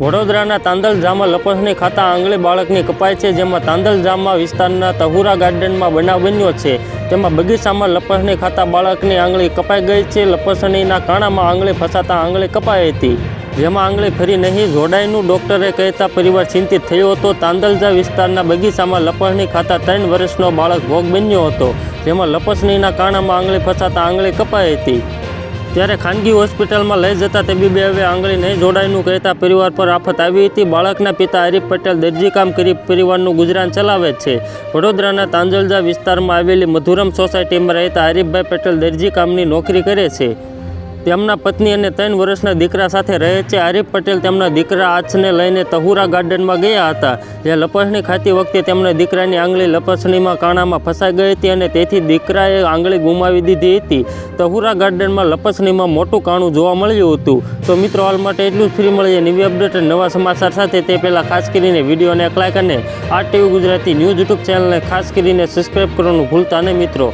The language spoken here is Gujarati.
વડોદરાના તાંદલજામાં લપસણી ખાતા આંગળી બાળકની કપાય છે, જેમાં તાંદલજામાં વિસ્તારના તહુરા ગાર્ડનમાં બનાવ બન્યો છે. તેમાં બગીચામાં લપસણી ખાતા બાળકની આંગળી કપાઈ ગઈ છે, લપસણીના કાણામાં આંગળી ફસાતા આંગળી કપાઈ હતી. જેમાં આંગળી ફરી નહીં, જોડાઈનું ડોક્ટરે કહેતા પરિવાર ચિંતિત થયો હતો. તાંદલજા વિસ્તારના બગીચામાં લપસણી ખાતા ત્રણ વર્ષનો બાળક ભોગ બન્યો હતો, જેમાં લપસણીના કાણામાં આંગળી ફસાતા આંગળી કપાઈ હતી. ત્યારે ખાનગી હોસ્પિટલમાં લઈ જતા તબીબે હવે આંગળી નહીં જોડાયનું કહેતા પરિવાર પર આફત આવી હતી. બાળકના પિતા હરીફ પટેલ દરજીકામ કરી પરિવારનું ગુજરાન ચલાવે છે. વડોદરાના તાંજલજા વિસ્તારમાં આવેલી મધુરમ સોસાયટીમાં રહેતા હરીફભાઈ પટેલ દરજીકામની નોકરી કરે છે. તેમના પત્ની અને ત્રણ વર્ષના દીકરા સાથે રહે છે. આરિફ પટેલ તેમના દીકરા આછને લઈને તહુરા ગાર્ડનમાં ગયા હતા. જે લપસણી ખાતી વખતે તેમના દીકરાની આંગળી લપસણીમાં કાણામાં ફસાઈ ગઈ હતી અને તેથી દીકરાએ આંગળી ગુમાવી દીધી હતી. તહુરા ગાર્ડનમાં લપસણીમાં મોટું કાણું જોવા મળ્યું હતું. તો મિત્રો, હાલ માટે એટલું જ. ફ્રી મળીએ નવી અપડેટ નવા સમાચાર સાથે. તે પહેલાં ખાસ કરીને વિડીયોને એક લાઈક અને આ ટીવી ગુજરાતી ન્યૂઝ યુટ્યુબ ચેનલને ખાસ કરીને સબસ્ક્રાઈબ કરવાનું ભૂલતા નહીં મિત્રો.